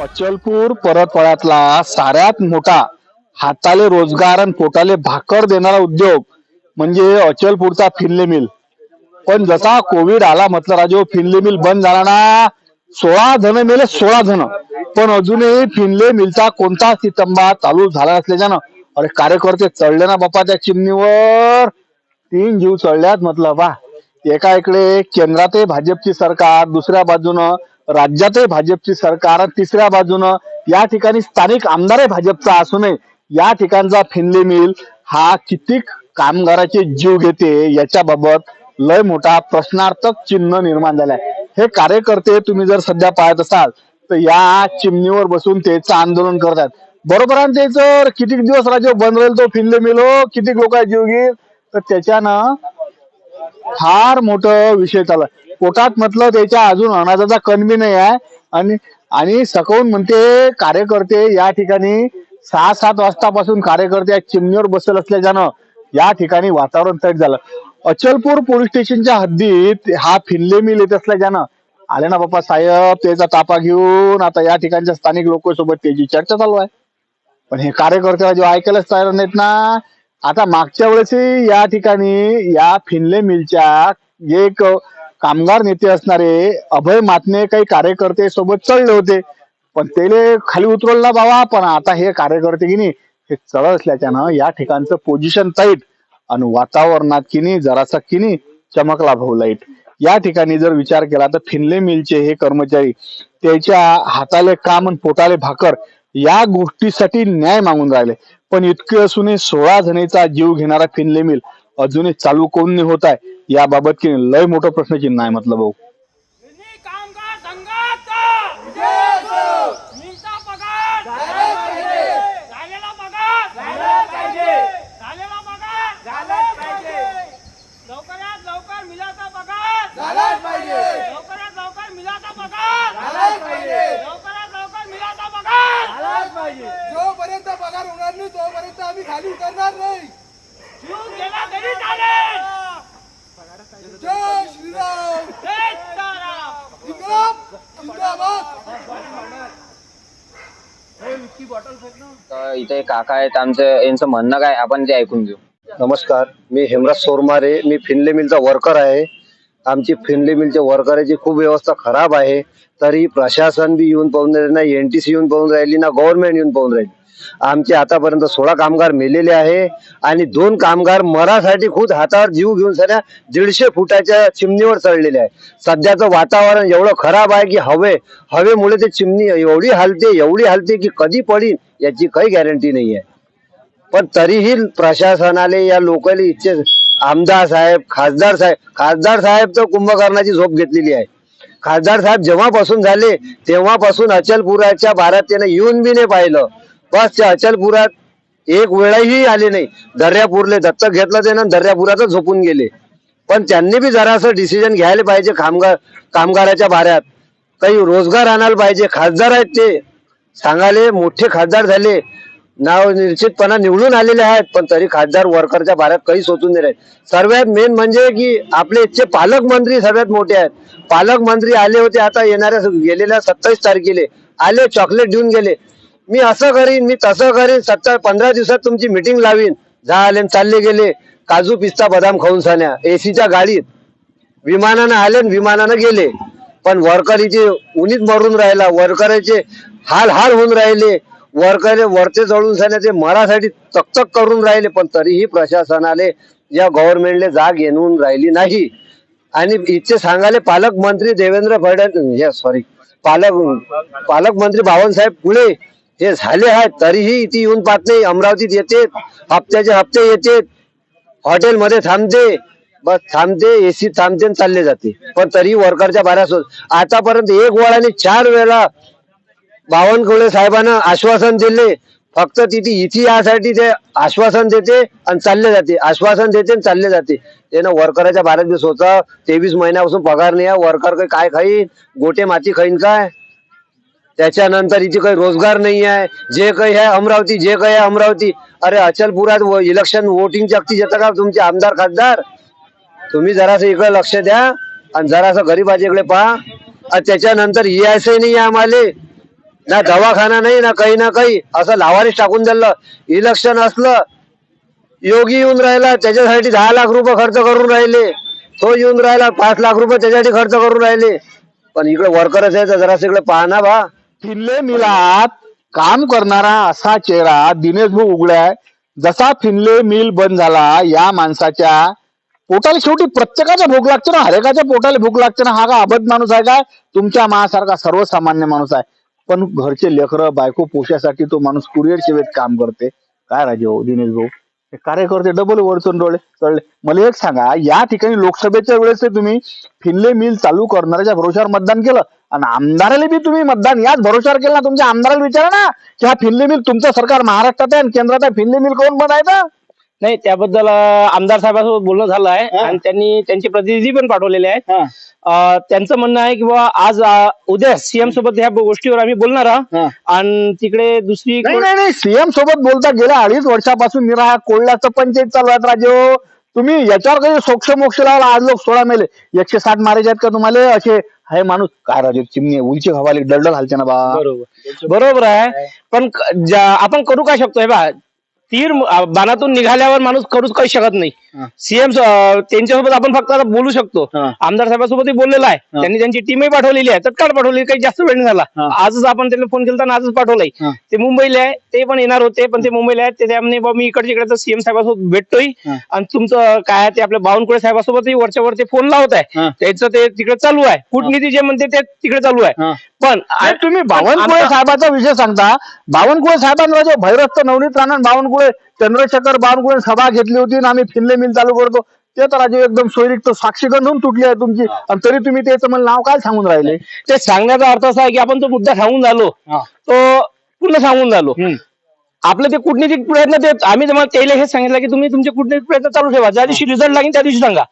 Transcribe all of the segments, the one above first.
अचलपूर परतवाड्यातला साऱ्यात मोठा हाताले रोजगार आणि पोटाले भाकर देणारा उद्योग म्हणजे अचलपूरचा फिनले मिल. पण जसा कोविड आला म्हटलं राजू हो, फिनले मिल बंद झाला ना सोळा जण मेले सोळा जण पण अजूनही फिनले मिलचा कोणता सितंबा चालू झाला असल्याच्यानं अरे कार्यकर्ते चढले ना बाप्पा त्या चिमणीवर. तीन जीव चढल्यात म्हटलं बा एका इकडे केंद्रातही भाजपची सरकार दुसऱ्या बाजूनं राज्यातही भाजपची सरकार तिसऱ्या बाजूनं या ठिकाणी स्थानिक आमदारही भाजपचा असूनही या ठिकाणचा फिनले मिल हा किती कामगाराचे जीव घेते याच्याबाबत लय मोठा प्रश्नार्थक चिन्ह निर्माण झालाय. हे कार्यकर्ते तुम्ही जर सध्या पाहत असाल तर या चिमणीवर बसून त्याचं आंदोलन करतात बरोबर आणि ते जर? किती दिवस राज्य बंद राहील तो फिनले मिल? हो किती लोक जीव घेईल? तर त्याच्यानं फार मोठं विषय चालला पोटात म्हटलं त्याच्या अजून अनाजाचा कणबी नाही आहे. आणि आणि सकवून म्हणते कार्यकर्ते या ठिकाणी सहा सात वाजतापासून कार्यकर्ते चिमणीवर बसल असल्याच्यानं या ठिकाणी वातावरण तयार झालं. अचलपूर पोलीस स्टेशनच्या हद्दीत हा फिनले मिल येत असल्याच्यानं आले ना बाप्पा साहेब त्याचा तापा घेऊन आता या ठिकाणच्या स्थानिक लोक सोबत त्याची चर्चा चालू आहे. पण हे कार्यकर्त्याला जेव्हा ऐकायलाच तयार नाहीत ना आता मागच्या वेळेसही या ठिकाणी या फिनले मिलच्या एक कामगार नेते असणारे अभय मातने काही कार्यकर्ते सोबत चढले होते. पण त्याले खाली उतरवला बाबा पण आता हे कार्यकर्ते की नाही हे चढ असल्याच्यानं या ठिकाणचं पोझिशन टाईट आणि वातावरणात की नाही जरासा की नाही चमकला भाऊ लाइट. या ठिकाणी जर विचार केला तर फिनले मिलचे हे कर्मचारी त्याच्या हाताले काम आणि पोटाले भाकर या गोष्टीसाठी न्याय मागून राहिले. पण इतके असूनही सोळा जणीचा जीव घेणारा फिनले मिल अजूनही चालू कोण नाही होत आहे. याबाबत की लय मोठं प्रश्नचिन्ह आहे म्हटलं भाऊ. गिरणी कामगार संघाचा मिलचा पगार. झालेला पगार. झालेला पगार. लवकरात लवकर मिलाचा पगार. लवकरात लवकर मिलाचा पगार. लवकरात लवकर मिलाचा पगार. जोपर्यंत पगार होणार नाही तोपर्यंत आम्ही खाली उतरणार नाही जीव गेला तरी चालेल जय श्रीराम जय सीताराम इन्कलाब जिंदाबाद तर इथे काका आहेत आमचं यांचं म्हणणं काय आपण ते ऐकून घेऊ. नमस्कार मी हेमराज सोरमारे मी फिनले मिलचा वर्कर आहे. आमची फिनले मिलच्या वर्करची खूप व्यवस्था खराब आहे. तरी प्रशासन बी येऊन पाहून राहिले नाही एन टी सी येऊन पाहून राहिली ना गव्हर्नमेंट येऊन पाहून राहिली. आमचे आतापर्यंत सोळा कामगार मेलेले आहे आणि दोन कामगार मरासाठी खुद हातावर जीव घेऊन सध्या दीडशे फुटाच्या चिमणीवर चढलेले आहे. सध्याचं वातावरण एवढं खराब आहे की हवे हवेमुळे ते चिमणी एवढी हालते एवढी हालते की कधी पडीन याची काही गॅरंटी नाही आहे. पण तरीही प्रशासनाले या लोकल इच्छे आमदार साहेब खासदार साहेब खासदार साहेब तर कुंभकर्णाची झोप घेतलेली आहे. खासदार साहेब जेव्हापासून झाले तेव्हापासून अचलपुराच्या बारात त्याने येऊन बी नाही पाहिलं. बस अचलपुरात एक वेळाही आले नाही. दर्यापूरले दत्तक घेतलं ते ना दर्यापुरातच झोपून गेले. पण त्यांनी बी जरासं डिसिजन घ्यायला पाहिजे कामगार कामगाराच्या बाऱ्यात. काही रोजगार आणायला पाहिजे. खासदार आहेत ते. सांगाले मोठे खासदार झाले. नाव निश्चितपणा निवडून आलेले आहेत पण तरी खासदार वर्करच्या भारत काही सोचून नाही राहील सर्वात मेन म्हणजे की आपले इथचे पालकमंत्री सर्वात मोठे आहेत. पालकमंत्री आले होते आता येणाऱ्या गेलेल्या सत्तावीस तारखेले. आले चॉकलेट देऊन गेले. मी असं करीन मी तसं करीन सत्तर पंधरा दिवसात तुमची मिटिंग लावीन. झाले चालले गेले. काजू पिस्ता बदाम खाऊन सान्या. एसीच्या गाडीत. विमानानं आले आणि विमानानं गेले. पण वर्करीचे उन्हीत मरून राहिला. वर्करचे हाल हाल होऊन राहिले. वर्कर वरते चढून साण्याचे मरासाठी तकतक करून राहिले. पण तरीही प्रशासनाले या गव्हर्नमेंटले जाग येऊन राहिली नाही. आणि इथे सांगाले पालकमंत्री देवेंद्र फडणवीस सॉरी पालक पालकमंत्री बावनसाहेब पुढे हे झाले आहेत तरीही इथे येऊन पाहत नाही. अमरावतीत येते हप्त्याचे हप्ते येते हॉटेलमध्ये थांबते. बस थांबते एसी थांबते आणि चालले जाते. पण तरी वर्करच्या बाऱ्यासोबत आतापर्यंत एक वेळाने चार वेळा बावनकुळे साहेबांना आश्वासन दिले. फक्त तिथे इथे यासाठी ते आश्वासन देते आणि चालले जाते. आश्वासन देते आणि चालले जाते. त्यानं वर्कराच्या बारा दिवस होता तेवीस महिन्यापासून पगार नाही आहे. वर्कर काही काय खाईन? गोटे माती खाईन काय? त्याच्यानंतर इथे काही रोजगार नाही आहे. जे काही आहे अमरावती जे काही आहे अमरावती. अरे अचलपुरात इलेक्शन वोटिंगच्या अगदी येतं का तुमचे आमदार खासदार? तुम्ही जरासं इकडे लक्ष द्या आणि जरासं गरीबाच्या इकडे पहा. आणि त्याच्यानंतर ESI नाही आहे आम्हाला. ना दवाखाना नाही ना काही ना काही. असं लावारीस टाकून दिलं. इलेक्शन असलं योगी येऊन राहिला त्याच्यासाठी दहा लाख रुपये खर्च करून राहिले. तो येऊन राहिला पाच लाख रुपये त्याच्यासाठी खर्च करून राहिले. पण इकडे वर्करच आहे तर जरा इकडे पहा ना बा. फिनले मिलात काम करणारा असा चेहरा दिनेश भाऊ उघड्याय जसा फिनले मिल बंद झाला या माणसाच्या पोटाला शेवटी प्रत्येकाचा भूक लागते ना. हरेकाच्या पोटाला भूक लागते ना. हा का अबध माणूस आहे काय तुमच्या मासारखा सर्वसामान्य माणूस आहे. पण घरचे लेकरं बायको पोशासाठी तो माणूस कुरिअर सेवेत काम करते. काय राजे हो दिनेश भाऊ? हे कार्यकर्ते डबल वरचून डोळे चढले. मला एक सांगा या ठिकाणी लोकसभेच्या वेळेस ते तुम्ही फिनले मिल चालू करणाऱ्याच्या भरोशावर मतदान केलं? आणि आमदाराला बी तुम्ही मतदान याच भरोशावर केलं ना तुमच्या आमदाराला विचारा ना. की हा फिल्ले मिल तुमचं सरकार महाराष्ट्रात आहे आणि केंद्रात आहे फिनले मिल कोण बनायचं नाही त्याबद्दल अं, आमदार साहेबांसोबत बोलणं झालं आहे आणि त्यांनी त्यांचे प्रतिनिधी पण पाठवलेले आहेत अं, त्यांचं म्हणणं आहे की बाबा आज अं, उद्या सीएम सोबत ह्या गोष्टीवर आम्ही बोलणार आहोत. हा. आणि तिकडे दुसरी नाही नाही नाही सीएम सोबत बोलता गेल्या अडीच वर्षापासून निरा कोल्ह्याचं पंचायत चालू आहेत राजे हो. तुम्ही याच्यावर काही सोक्ष मोक्ष लावला आज लोक सोळा मेले. एकशे साठ मारायचे आहेत का तुम्हाला? असे हाय माणूस. काय राजे चिमणे उलची हवाली डलडल हालते ना बा. बरोबर. बरोबर आहे. पण क- ज्या- आपण करू काय शकतो हे बा? तीर बाणातून निघाल्यावर माणूस करूच काही शकत नाही. सीएम त्यांच्यासोबत आपण फक्त आता बोलू शकतो. आमदार साहेबांसोबत बोललेला आहे. त्यांनी त्यांची टीमही पाठवलेली आहे. तत्काळ पाठवलेली काही जास्त वेळ नाही झाला. आजच आपण त्यांना फोन केला आजच पाठवलाय. ते मुंबईला आहे. ते पण येणार होते पण ते मुंबईला आहेत. ते त्यामुळे मी इकडच्या इकडे सीएम साहेबांसोबत भेटतोय. आणि तुमचं काय आहे ते आपल्या बावनकुळे साहेबांसोबतही वरच्या वर ते फोन लावत आहे. त्याचं ते तिकडे चालू आहे. कूटनीती जे म्हणते ते तिकडे चालू आहे. पण तुम्ही बावनकुळे साहेबाचा विषय सांगता बावनकुळे साहेबांना जो भैरस्त नवनीत राणा बावनकुळे चंद्रशेखर बावनकुळे सभा घेतली होती आणि आम्ही फिनले मिल चालू करतो ते तर राजे एकदम सोयरीक साक्षी गंधून तुटली आहे तुमची. आणि तरी तुम्ही त्याचं मला नाव काय सांगून राहिले? ते सांगण्याचा अर्थ असा आहे की आपण तो मुद्दा सांगून झालो. तो पूर्ण सांगून झालो. आपलं ते कूटनीतिक प्रयत्न ते आम्ही तुम्हाला त्याला हेच सांगितलं की तुम्ही तुमचे कूटनीतिक प्रयत्न चालू ठेवा. ज्या दिवशी रिझल्ट लागेल त्या दिवशी सांगा.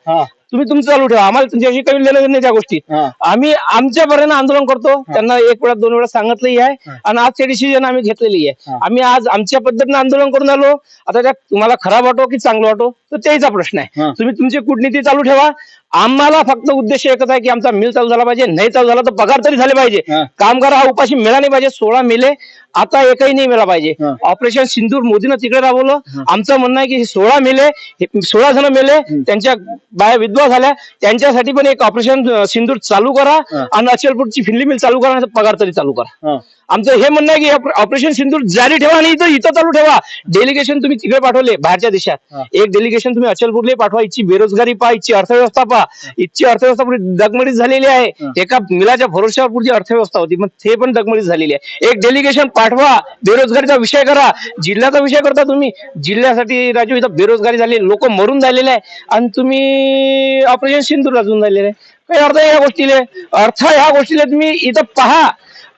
तुम्ही तुमचं चालू ठेवा. आम्हाला तुमच्याशी काही लेणं नाही त्या गोष्टी. आम्ही आमच्यापर्यंत आंदोलन करतो. त्यांना एक वेळा दोन वेळा सांगितलंही आहे. आणि आज ते डिसिजन आम्ही घेतलेली आहे. आम्ही आज आमच्या पद्धतीने आंदोलन करून आलो. आता त्या तुम्हाला खराब वाटो की चांगलं वाटो तर त्याचा प्रश्न आहे. तुम्ही तुमची कूटनीती चालू ठेवा. आम्हाला फक्त उद्देश एकच आहे की आमचा मिल चालू झाला पाहिजे नाही चालू झाला तर पगार तरी झाले पाहिजे. कामगार हा उपाशी मिळा नाही पाहिजे सोळा मेले आता एकही नाही मिळाला पाहिजे. ऑपरेशन सिंदूर मोदीनं तिकडे राबवलं. आमचं म्हणणं आहे की हे सोळा मेले सोळा जण मेले त्यांच्या बाया विधवा झाल्या त्यांच्यासाठी पण एक ऑपरेशन सिंदूर चालू करा आणि अचलपूरची फिल्ली मिल चालू करा पगार तरी चालू करा. आमचं हे म्हणणं आहे की ऑपरेशन सिंदूर जारी ठेवा आणि इथं इथं चालू ठेवा. डेलिगेशन तुम्ही तिकडे पाठवले बाहेरच्या देशात. एक डेलिगेशन तुम्ही अचलपूरले पाठवा इथची बेरोजगारी पहा इथची अर्थव्यवस्था पहा. इथची अर्थव्यवस्था पुढे डगमडीत झालेली आहे. एका मिलाच्या भरोश्यावर पुढची अर्थव्यवस्था होती मग ते पण डगमडीत झालेली आहे. एक डेलिगेशन पाठवा बेरोजगारीचा विषय करा. जिल्ह्याचा विषय करता तुम्ही. जिल्ह्यासाठी राजू इथं बेरोजगारी झाली लोक मरून झालेले आहे. आणि तुम्ही ऑपरेशन सिंदूर अजून झालेले आहे. काही अर्थ या गोष्टीले? अर्थ ह्या गोष्टीला तुम्ही इथं पहा.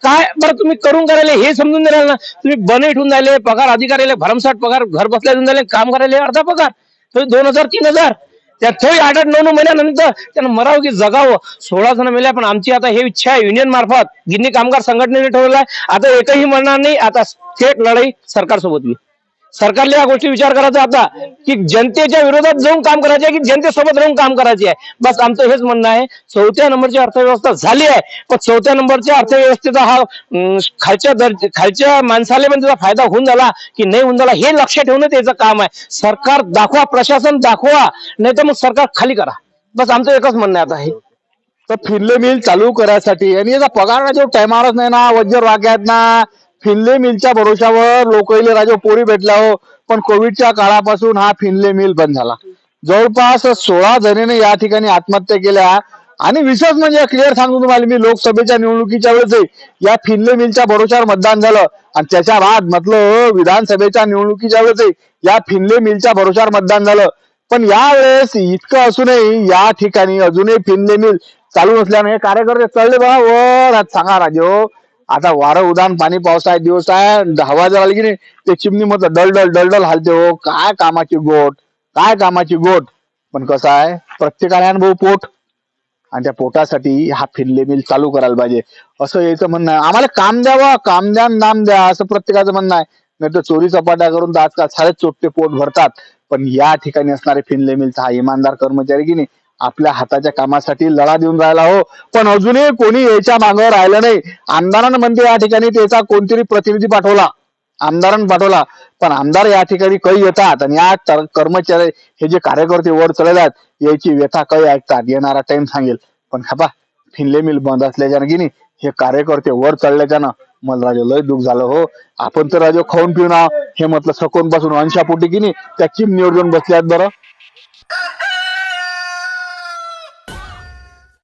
काय? बरं तुम्ही करून करायला हे समजून नाही ना. तुम्ही बने ठेवून राहिले पगार अधिकाऱ्याला भरमसाठ पगार घर बसल्या देऊन राहिले काम करायला अर्धा पगार. दोन हजार तीन हजार. त्या थोडी आठ आठ नऊ नऊ महिन्यानंतर त्यांना मरावं की जगावं. सोळा जण मेल्या पण आमची आता हे इच्छा आहे युनियन मार्फत. गिन्नी कामगार संघटनेने ठरवलं आहे आता एकही म्हणणार नाही. आता थेट लढाई सरकारसोबत बी सरकारला या गोष्टी विचार करायचा आता की जनतेच्या विरोधात जाऊन काम करायचे आहे की जनतेसोबत राहून काम करायचे आहे? बस आमचं हेच म्हणणं आहे. चौथ्या नंबरची अर्थव्यवस्था झाली आहे. पण चौथ्या नंबरच्या अर्थव्यवस्थेचा हा खालच्या दर खालच्या माणसाला पण त्याचा फायदा होऊन झाला की नाही होऊन झाला हे लक्ष ठेवणं त्याचं काम आहे. सरकार दाखवा प्रशासन दाखवा नाही तर मग सरकार खाली करा. बस आमचं एकच म्हणणं आहे आता हे. तर फिरले मिल चालू करायसाठी आणि याचा पगार जो टायमारच नाही ना. वज्र वाग्यात ना. फिनले मिलच्या भरोशावर लोकले राजे पोरी भेटल्या हो. पण कोविडच्या काळापासून हा फिनले मिल बंद झाला. जवळपास सोळा जणीने या ठिकाणी आत्महत्या केल्या. आणि विशेष म्हणजे क्लिअर सांगतो तुम्हाला मी लोकसभेच्या निवडणुकीच्या वेळेस या फिनले मिलच्या भरोशावर मतदान झालं. आणि त्याच्या बाद म्हटलं विधानसभेच्या निवडणुकीच्या वेळेस या फिनले मिलच्या भरोशावर मतदान झालं. पण यावेळेस इतकं असूनही या ठिकाणी अजूनही फिनले मिल चालू नसल्याने कार्यकर्ते चढले बा. वर आज सांगा राजे हो. आता वारं उदान पाणी पावसाळा दिवस आहे हवा जर आली की नाही ते चिमणी मधलं डलडल डलडल हालते हो काय कामाची गोट काय कामाची गोट. पण कसं आहे प्रत्येकाला अनुभव भाऊ पोट. आणि त्या पोटासाठी हा फिरले मिल चालू करायला पाहिजे. असं याचं म्हणणं आहे. आम्हाला काम द्यावा काम द्या नाम द्या असं प्रत्येकाचं म्हणणं आहे. नाही तर चोरी चपाट्या करून तर आजकाल सारेच चोटते पोट भरतात. पण या ठिकाणी असणारे फिनले मिलचा हा इमानदार कर्मचारी की नाही आपल्या हाताच्या कामासाठी लढा देऊन राहिला हो. पण अजूनही कोणी याच्या मागं राहिलं नाही. आमदारांमध्ये या ठिकाणी त्याचा कोणतरी प्रतिनिधी पाठवला. आमदारांनी पाठवला. पण आमदार या ठिकाणी काही येतात आणि या कर्मचारी हे जे कार्यकर्ते वर चढतात याची व्यथा काही ऐकतात. येणारा टाइम सांगेल. पण खापा फिनले मिल बंद असल्याच्यानं की नाही हे कार्यकर्ते वर चढल्याच्यानं मला राजा लय दुःख झालं हो. आपण तर राजा खाऊन पिऊन हे म्हटलं सकून बसून अंशापोटी की नाही त्या चिमणीवर जाऊन बसल्यात बरं.